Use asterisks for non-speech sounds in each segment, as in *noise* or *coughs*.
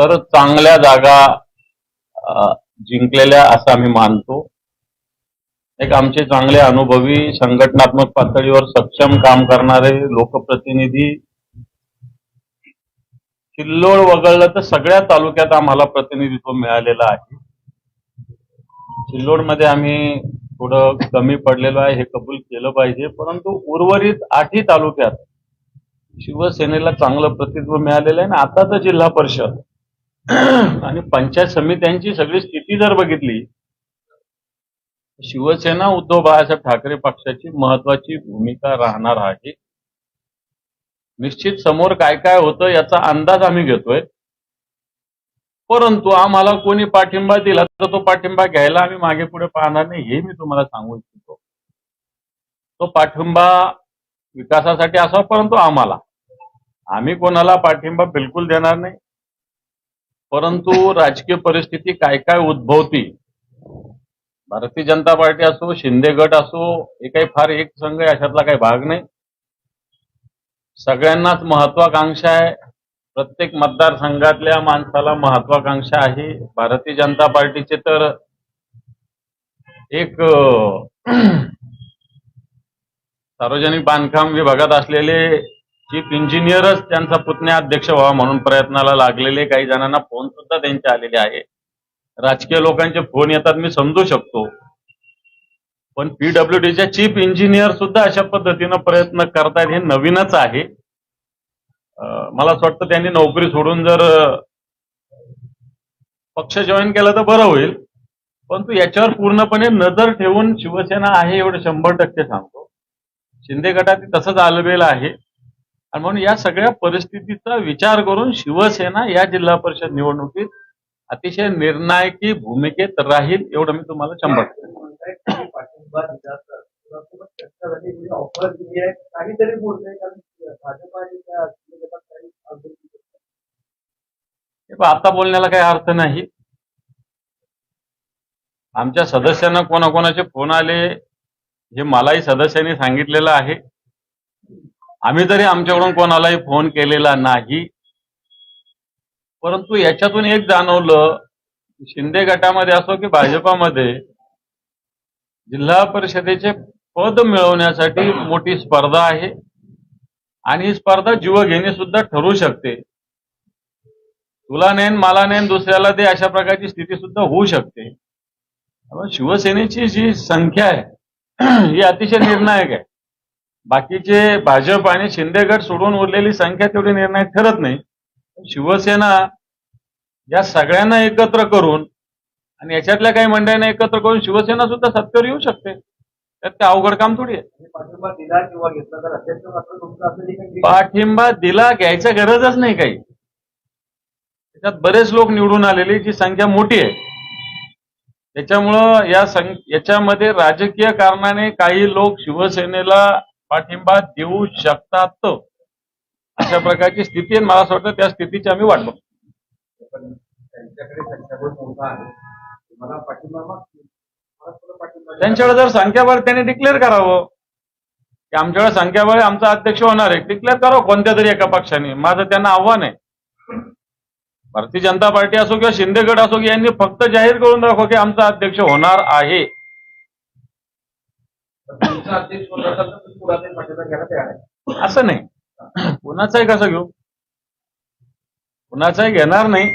तर चांगल्या जागा जिंकलेल्या असं आम्ही मानतो. एक आमचे चांगले अनुभवी संघटनात्मक पातळीवर सक्षम काम करणारे लोकप्रतिनिधी किल्लोळ वगळलं तर सगळ्या तालुक्यात आम्हाला प्रतिनिधित्व मिळालेलं आहे. सिल्लोडमध्ये आम्ही थोडं कमी पडलेलं आहे हे कबूल केलं पाहिजे परंतु उर्वरित आठही तालुक्यात शिवसेनेला चांगलं प्रतिनिधित्व मिळालेलं आहे आणि आता तर जिल्हा परिषद. *clears throat* आणि पंचायत समित्यांची सगळी स्थिती जर बघितली शिवसेना उद्धव बाळासाहेब ठाकरे पक्षाची महत्वाची भूमिका राहणार आहे. निश्चित समोर काय काय होतं याचा अंदाज आम्ही घेतोय. परंतु आम्हाला कोणी पाठिंबा दिला तर तो पाठिंबा घ्यायला आम्ही मागे पुढे पाहणार नाही हे मी तुम्हाला सांगू इच्छितो. तो पाठिंबा विकासासाठी असावा परंतु आम्हाला. आम्ही कोणाला पाठिंबा बिलकुल देणार नाही. परंतु राजकीय परिस्थिती काय काय उद्भवती? भारतीय जनता पार्टी असो शिंदे गट असो हे काही फार एक संघ आहे अशातला काही भाग नाही. सगळ्यांनाच महत्वाकांक्षा आहे. प्रत्येक मतदारसंघातल्या माणसाला महत्वाकांक्षा आहे. भारतीय जनता पार्टीचे तर एक *clears throat* सार्वजनिक बांधकाम विभागात असलेले चीफ इंजिनियरच त्यांचा पुतण्या अध्यक्ष व्हावा म्हणून प्रयत्नाला लागलेले काही जणांना फोन सुद्धा त्यांचे आलेले आहे. राजकीय लोकांचे फोन येतात मी समजू शकतो. पण पीडब्ल्यूडीच्या चीफ इंजिनियर सुद्धा अशा पद्धतीनं प्रयत्न करतायत हे नवीनच आहे. मला असं वाटतं त्यांनी नोकरी सोडून जर पक्ष जॉईन केला तर बरं होईल. परंतु याच्यावर पूर्णपणे नजर ठेवून शिवसेना आहे एवढं शंभर टक्के सांगतो. शिंदे गटात तसंच आलबेल आहे. आणि म्हणून या सगळ्या परिस्थितीचा विचार करून शिवसेना या जिल्हा परिषद निवडणुकीत अतिशय निर्णायकी भूमिकेत राहील एवढं मी तुम्हाला शंभर हे आता बोलण्याला काही अर्थ नाही. आमच्या सदस्यांना कोणाकोणाचे फोन आले हे मलाही सदस्यांनी सांगितलेलं आहे. आम्ही तरी आमच्याकडून कोणालाही फोन केलेला नाही. परंतु याच्यातून एक जाणवलं शिंदे गटामध्ये असो की भाजपामध्ये जिल्हा परिषदेचे पद मिळवण्यासाठी मोठी स्पर्धा आहे. आणि ही स्पर्धा जीवघेणी सुद्धा ठरू शकते. तुला नेन मला नेन दुसऱ्याला दे अशा प्रकारची स्थिती सुद्धा होऊ शकते. शिवसेनेची जी संख्या आहे *clears throat* ही अतिशय निर्णायक आहे. बाकीचे भाजप आणि शिंदे गट सोडून उरलेली संख्या तेवढी निर्णायक ठरत नाही. शिवसेना या सगळ्यांना एकत्र करून आणि याच्यातल्या काही मंडळींना एकत्र करून शिवसेना सुद्धा सत्तेवर येऊ शकते. त्यात काय अवघड काम थोडी आहे. पाठिंबा दिला घ्यायची गरजच नाही काही. त्याच्यात बरेच लोक निवडून आलेले जी संख्या मोठी आहे. त्याच्यामुळं या सं याच्यामध्ये राजकीय कारणाने काही लोक शिवसेनेला पाठिंबा देऊ शकतात. अशा प्रकारची स्थिती आहे मला असं वाटतं त्या स्थितीची आम्ही वाट बघतो. त्यांच्याकडे जर संख्याबळ त्यांनी डिक्लेअर करावं की आमच्याकडे संख्याबळ आहे, आमचा अध्यक्ष होणार आहे डिक्लेअर करावं कोणत्या तरी एका पक्षाने. माझं त्यांना आव्हान आहे. भारतीय जनता पार्टी असो किंवा शिंदे गट असो की यांनी फक्त जाहीर करून दाखवा की आमचा अध्यक्ष होणार आहे. तुमचा अध्यक्ष होत असाल तर तुम्ही पुढे पाठिंबा घ्यायला तयार आहे. असं नाही. कुणाचाही कसं घेऊ? कुणाचाही घेणार नाही.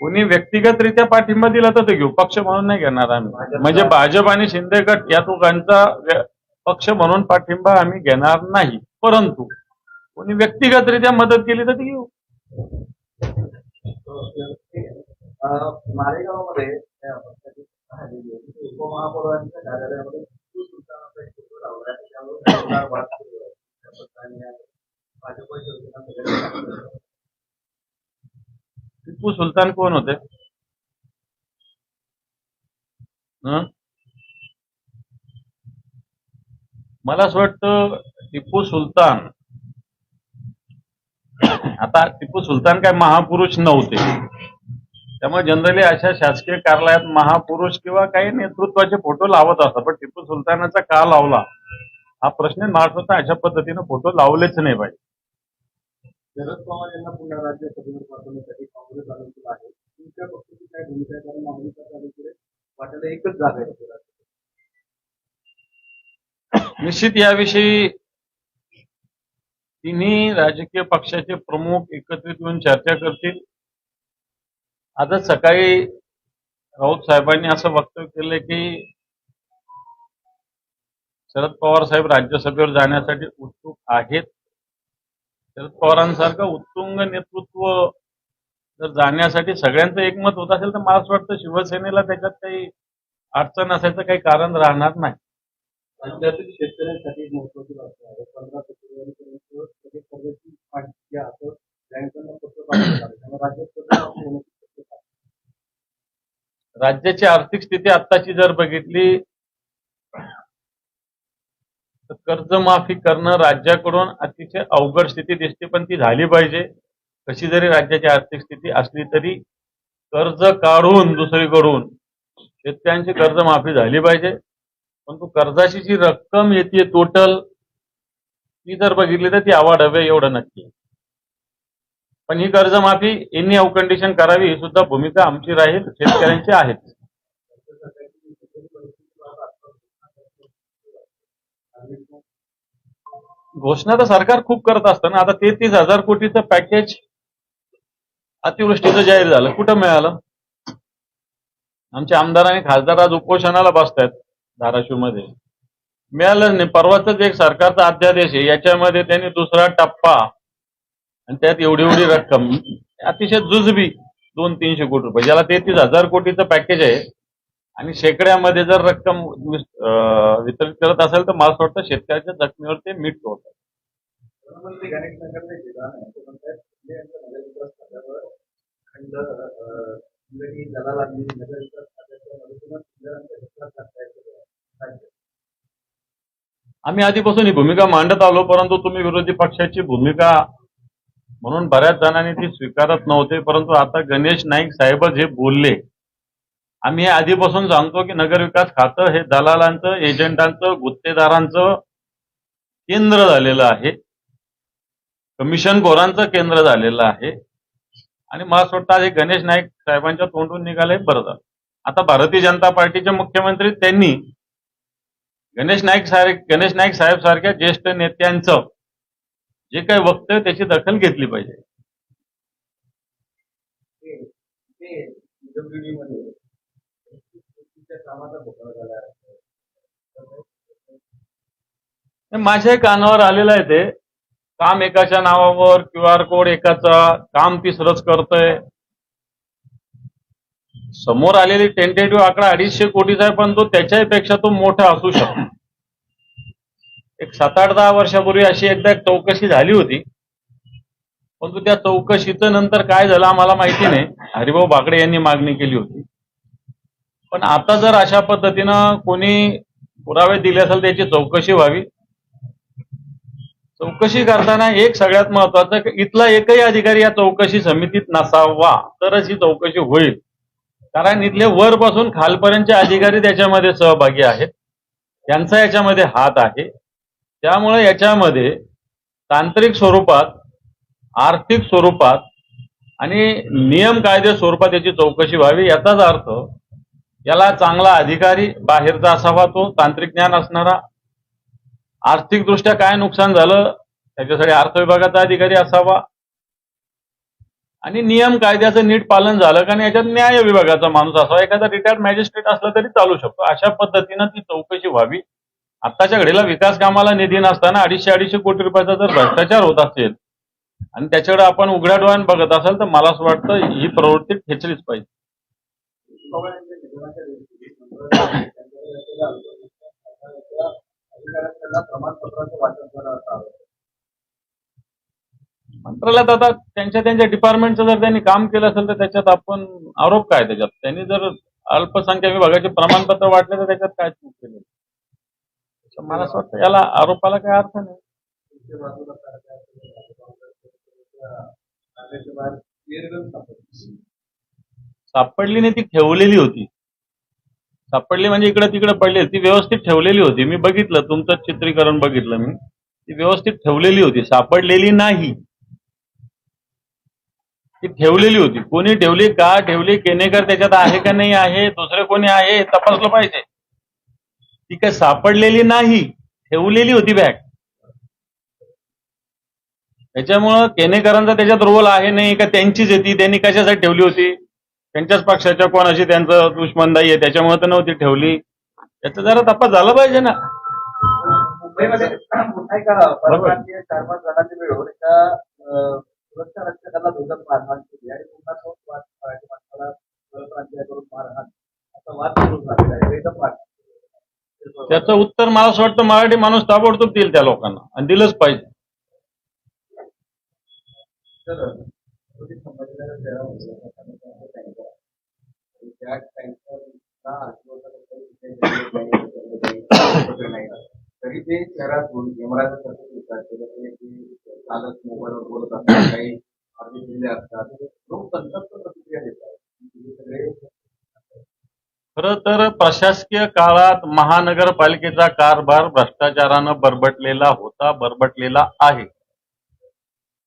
कोणी व्यक्तिगतरित्या पाठिंबा दिला तर ते घेऊ. पक्ष म्हणून नाही घेणार आम्ही. म्हणजे भाजप आणि शिंदे गट या दोघांचा पक्ष म्हणून पाठिंबा आम्ही घेणार नाही. परंतु कोणी व्यक्तिगतरित्या मदत केली तर ती घेऊ. मालेगावमध्ये उपमहापौरांच्या कार्यालयामध्ये टिपू सुलतानाचा एक फोटो लावला आहे. त्यावर जोरदार वाद सुरू आहे. त्या पक्षाने या टिपू सुलतान कोण होते? मला असं वाटतं टिपू सुलतान. आता टिपू सुलतान काय महापुरुष नव्हते. त्यामुळे जनरली अशा शासकीय कार्यालयात महापुरुष किंवा काही नेतृत्वाचे फोटो लावत असतात पण टिपू सुलतानाचा का लावला? हा प्रश्न महाराष्ट्रात अशा पद्धतीने फोटो लावलेच नाही पाहिजे. शरद पवार यांना पुन्हा राज्यसभेवर पाठवण्यासाठी काँग्रेस अनुकूल आहे. तुमच्या पक्षाची काय भूमिका आहे? कारण महाविकास आघाडीकडे वाटायला एकच जागा आहे निश्चित याविषयी तिन्ही राजकीय पक्षाचे प्रमुख एकत्रित येऊन चर्चा करतील. आता सकाळी राऊत साहेबांनी असं वक्तव्य केलं की शरद पवार साहेब राज्यसभेवर जाण्यासाठी उत्सुक आहेत. शरद पवारांसारखं उत्तुंग नेतृत्व जर जाण्यासाठी सगळ्यांचं एकमत होत असेल तर मला असं वाटतं शिवसेनेला त्याच्यात काही अडचण असायचं काही कारण राहणार नाही. राज्यातील शेतकऱ्यांसाठी महत्वाची बातमी आहे. पंधरा फेब्रुवारीपर्यंत. राज्याची आर्थिक स्थिती आत्ताची जर बघितली कर्जमाफी करणं राज्याकडून अतिशय अवघड स्थिती दिसते पण ती झाली पाहिजे. कशी जरी राज्याची आर्थिक स्थिती असली तरी कर्ज काढून दुसरीकडून शेतकऱ्यांची कर्जमाफी झाली पाहिजे. परंतु कर्जाची जी रक्कम येते टोटल ती जर बघितली तर ती आवाढव्य एवढं नक्की पण ही कर्जमाफी एनी अवकंडिशन करावी ही सुद्धा भूमिका आमची राहील शेतकऱ्यांची आहेच. घोषणा तर सरकार खूप करत असतं ना. आता तेहतीस हजार कोटीचं पॅकेज अतिवृष्टीचं जाहीर झालं. कुठं मिळालं? आमचे आमदार आणि खासदार आज उपोषणाला बसतायत धाराशिवमध्ये. मिळालं नाही. परवाच एक सरकारचा अध्यादेश आहे याच्यामध्ये त्यांनी दुसरा टप्पा आणि त्यात एवढी एवढी रक्कम. अतिशय जुजबी दोन तीनशे कोटी रुपये. ज्याला तेहतीस हजार कोटीचं पॅकेज आहे आणि शेकड्यामध्ये जर रक्कम वितरित करत असेल तर मला असं वाटतं शेतकऱ्याच्या जखमीवर ते मीठ होत. आम्ही आधीपासून ही भूमिका मांडत आलो परंतु तुम्ही विरोधी पक्षाची भूमिका म्हणून बऱ्याच जणांनी ती स्वीकारत नव्हते परंतु आता गणेश नाईक साहेबच हे बोलले आम्ही हे आधीपासून सांगतो की नगरविकास खातं हे दलालांचं एजंटांचं गुत्तेदारांचं केंद्र झालेलं आहे. कमिशन गोरांचं केंद्र झालेलं आहे. आणि मला असं वाटतं हे गणेश नाईक साहेबांच्या तोंडून निघाले बरं झालं. आता भारतीय जनता पार्टीचे मुख्यमंत्री त्यांनी गणेश नाईक साहेब गणेश नाईक साहेब सारख्या ज्येष्ठ नेत्यांचं जे काही वक्तव्य त्याची दखल घेतली पाहिजे ते ते PWD मध्ये एसटीच्या कामाचा घोटाळा झाला आहे. माझ्या कानावर आलेलं आहे ते. काम एकाच्या नावावर क्यू आर कोड एकाचा काम तिसरंच करतंय. समोर आलेली टेंटेटिव्ह आकडा अडीचशे कोटीचा आहे पण तो त्याच्याही पेक्षा तो मोठा असू शकतो. एक सात आठ दहा वर्षापूर्वी अशी एकदा एक चौकशी झाली होती. परंतु त्या चौकशीचं नंतर काय झालं आम्हाला माहिती नाही. हरिभाऊ बागडे यांनी मागणी केली होती. पण आता जर अशा पद्धतीनं कोणी पुरावे दिले असेल त्याची चौकशी व्हावी. चौकशी करताना एक सगळ्यात महत्वाचं इथला एकही अधिकारी या चौकशी समितीत नसावा तरच ही चौकशी होईल. कारण इथले वरपासून खालपर्यंतचे अधिकारी त्याच्यामध्ये सहभागी आहेत. त्यांचा याच्यामध्ये हात आहे. त्यामुळे याच्यामध्ये तांत्रिक स्वरूपात आर्थिक स्वरूपात आणि नियम कायदे स्वरूपात याची चौकशी व्हावी याचाच अर्थ याला चांगला अधिकारी बाहेरचा असावा तो तांत्रिक ज्ञान असणारा. आर्थिकदृष्ट्या काय नुकसान झालं त्याच्यासाठी अर्थ विभागाचा अधिकारी असावा. आणि नियम कायद्याचं नीट पालन झालं कारण याच्यात न्याय विभागाचा माणूस असावा. एखादा रिटायर्ड मॅजिस्ट्रेट असला तरी चालू शकतो. अशा पद्धतीनं ती चौकशी व्हावी. आत्ताच्या घडीला विकास कामाला निधी नसताना अडीचशे अडीचशे कोटी रुपयाचा जर भ्रष्टाचार होत असेल आणि त्याच्याकडे आपण उघड्या डोळ्यानं बघत असाल तर मला असं वाटतं ही प्रवृत्ती ठेचलीच पाहिजे. मंत्रालयात आता त्यांच्या त्यांच्या डिपार्टमेंटचं जर त्यांनी काम केलं असेल तर त्याच्यात आपण आरोप काय त्याच्यात? त्यांनी जर अल्पसंख्याक विभागाचे प्रमाणपत्र वाटले तर त्याच्यात काय चूक केली? मला असं वाटतं. याला आरोपाला काय अर्थ नाही. सापडली नाही ती ठेवलेली होती. सापडली म्हणजे इकडे तिकडे पडली. ती व्यवस्थित ठेवलेली होती. मी बघितलं तुमचं चित्रीकरण बघितलं मी. ती व्यवस्थित ठेवलेली होती. सापडलेली नाही. ती ठेवलेली होती. कोणी ठेवली का? ठेवली केनेकर त्याच्यात आहे का नाही आहे? दुसरे कोणी आहे? तपासलं पाहिजे. ती काय सापडलेली नाही. ठेवलेली होती बॅग. त्याच्यामुळं केनेकरांचा त्याच्यात रोल आहे नाही का? त्यांचीच येते त्यांनी कशासाठी ठेवली होती? त्यांच्याच पक्षाच्या कोणाशी त्यांचं दुश्मनदाई आहे त्याच्यामुळे तर नव्हती ठेवली. त्याचा जरा तपास झाला पाहिजे ना. मुंबईमध्ये पुन्हा एका परप्रांतीय चार पाच जणांची मिळून एका अं, सुरक्षा रक्षकाला धोरण मारहाण केली आणि पुन्हा तोच वाद मराठी माणसाला परप्रांतीयाकडून मारहाण असा वाद सुरू झालेला आहे. बेदम वाद. त्याचं उत्तर मला असं वाटतं मराठी माणूस ताबडतोब देईल त्या लोकांना आणि दिलंच पाहिजे. तर पोलीस संभाजीनगर शहरामध्ये टँकर आणि त्या टँकरला आश्वासन नाही तरी ते शहरातून यमराज येतात ते चालत मोबाईलवर बोलत असतात काही अर्धे दिले असतात. लोक संतप्त प्रतिक्रिया देतात. सगळे खरं तर प्रशासकीय काळात महानगरपालिकेचा कारभार भ्रष्टाचारानं बरबटलेला होता बरबटलेला आहे.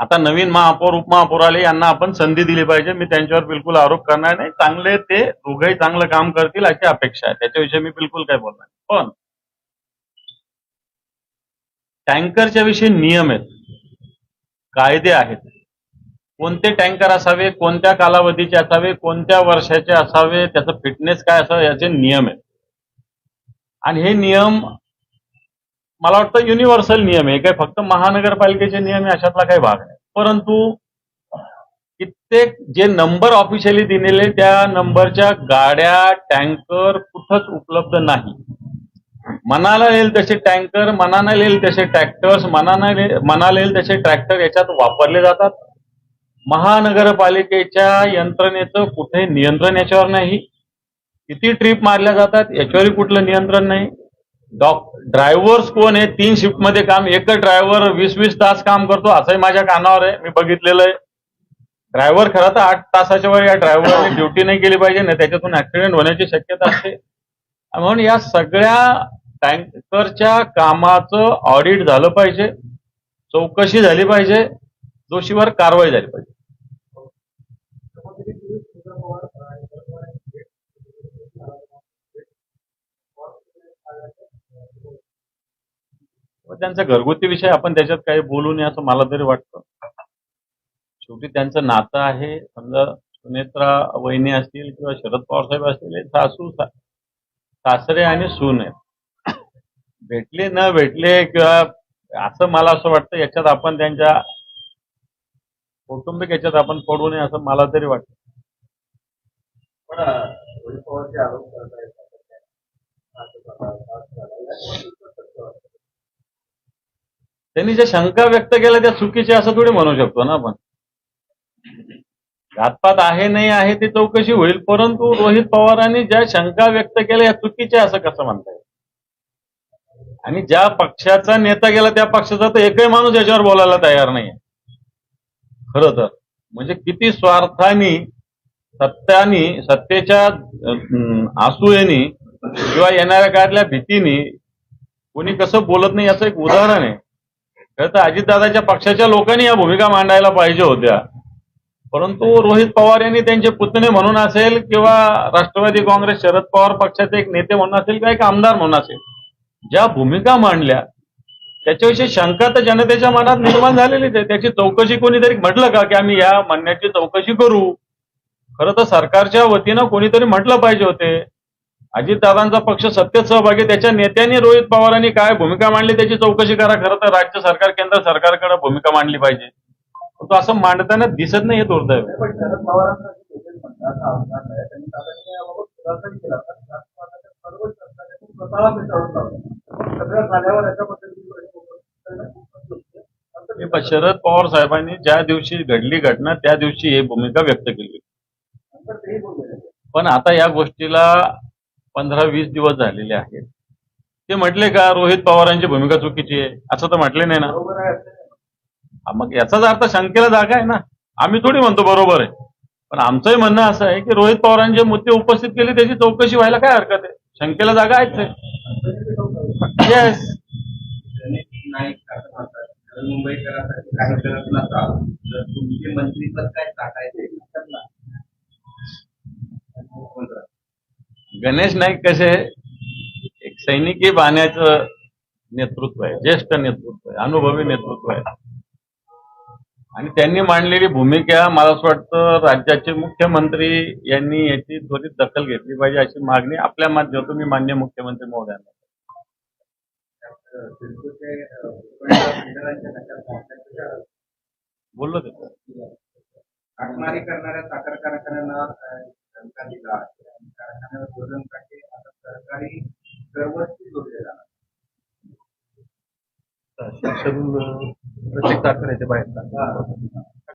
आता नवीन महापौर उपमहापौर आले यांना आपण संधी दिली पाहिजे. मी त्यांच्यावर बिलकुल आरोप करणार नाही. चांगले ते दोघंही चांगलं काम करतील अशी अपेक्षा आहे. त्याच्याविषयी मी बिलकुल काही बोलणार नाही. पण टँकरच्या विषयी नियम आहेत. कायदे आहेत. कोणते टँकर असावे कोणत्या कालावधीचे असावे कोणत्या वर्षाचे असावे त्याचं फिटनेस काय असावे याचे नियम आहेत. आणि हे नियम मला वाटतं युनिव्हर्सल नियम आहे. काय फक्त महानगरपालिकेचे नियम आहे अशातला काही भाग नाही. परंतु कित्येक जे नंबर ऑफिशियली दिलेले त्या नंबरच्या गाड्या टँकर कुठंच उपलब्ध नाही. मनाला येईल तसे टँकर मनाला येईल तसे ट्रॅक्टर्स मनाला मनाला येईल तसे ट्रॅक्टर याच्यात वापरले जातात. महानगरपालिकेच्या यंत्रणेचं कुठे नियंत्रण याच्यावर नाही. किती ट्रिप मारल्या जातात याच्यावरही कुठलं नियंत्रण नाही. डॉक ड्रायव्हर्स कोण आहे? तीन शिफ्टमध्ये काम एकच ड्रायव्हर वीस वीस तास काम करतो असंही माझ्या कानावर आहे. मी बघितलेलं आहे. ड्रायव्हर खरं तर आठ तासाच्या वर या ड्रायव्हरने *coughs* ड्युटी नाही केली पाहिजे ना त्याच्यातून ऍक्सिडेंट होण्याची शक्यता असते. म्हणून या सगळ्या टँकरच्या कामाचं ऑडिट झालं पाहिजे चौकशी झाली पाहिजे दोषीवर कारवाई झाली पाहिजे. त्यांचा घरगुती विषय आपण त्याच्यात काही बोलू नये असं मला तरी वाटतं. शेवटी त्यांचं नातं आहे. समजा सुनेत्रा वहिनी असतील किंवा शरद पवार साहेब असतील सासू सासरे आणि सून. आहेत भेटले न भेटले किंवा असं मला असं वाटतं याच्यात आपण त्यांच्या कौटुंबिक याच्यात आपण पडू नये असं मला तरी वाटतं. पण त्यांनी ज्या शंका व्यक्त केल्या त्या चुकीच्या असं थोडी म्हणू शकतो ना आपण. घातपात आहे नाही आहे ती चौकशी होईल परंतु रोहित पवारांनी ज्या शंका व्यक्त केल्या या चुकीच्या असं कसं म्हणता येईल? आणि ज्या पक्षाचा नेता गेला त्या पक्षाचा तर एकही माणूस याच्यावर बोलायला तयार नाही खर तर. म्हणजे किती स्वार्थानी सत्यानी सत्तेच्या आसुयेनी आसूयेनी किंवा येणाऱ्या काळातल्या भीतीने कोणी कसं बोलत नाही याचं एक उदाहरण आहे. तर अजितदादाच्या पक्षाच्या लोकांनी या भूमिका मांडायला पाहिजे होत्या. परंतु रोहित पवार यांनी त्यांचे पुतणे म्हणून असेल किंवा राष्ट्रवादी काँग्रेस शरद पवार पक्षाचे एक नेते म्हणून असेल किंवा एक आमदार म्हणून असेल ज्या भूमिका मांडल्या त्याच्याविषयी शंका तर जनतेच्या मनात निर्माण झालेलीच आहे. त्याची चौकशी कोणीतरी म्हटलं का की आम्ही या म्हणण्याची चौकशी करू? खरं तर सरकारच्या वतीनं कोणीतरी म्हटलं पाहिजे होते. अजितदादांचा पक्ष सत्तेत सहभागी त्याच्या नेत्यांनी रोहित पवारांनी काय भूमिका मांडली त्याची चौकशी करा. खरं तर राज्य सरकार केंद्र सरकारकडे भूमिका मांडली पाहिजे. तो असं मांडताना दिसत नाही हे दुर्दैव शरद पवार साहेबांनी ज्या दिवशी घडली घटना त्या दिवशी ही भूमिका व्यक्त केली. पण आता या गोष्टीला पंधरा वीस दिवस झालेले आहेत. ते म्हटले का रोहित पवारांची भूमिका चुकीची आहे? असं तर म्हटले नाही ना. मग याचाच अर्थ शंकेला जागा आहे ना. आम्ही थोडी म्हणतो बरोबर आहे. पण आमचंही म्हणणं असं आहे की रोहित पवारांनी जे मुद्दे उपस्थित केले त्याची चौकशी व्हायला काय हरकत आहे? शंकेला जागा आहेच आहे. येस मुंबईकरांसाठी काही करत नसाल तर तुमचे मंत्रीपद काय गणेश नाईक कसे एक सैनिकी बाण्याचं नेतृत्व आहे ज्येष्ठ नेतृत्व आहे अनुभवी नेतृत्व आहे. आणि त्यांनी मांडलेली भूमिका मला असं वाटतं राज्याचे मुख्यमंत्री यांनी याची त्वरित दखल घेतली पाहिजे अशी मागणी आपल्या माध्यमातून मी मान्य मुख्यमंत्री महोदयांना सिडकोचे बोललो आटमारी करणाऱ्या साखर कारखान्यांना दिला आणि कारखान्यावर आता सरकारी दरवर्षी जोडले जाणार शासन प्रत्येक कारखान्याच्या बाहेर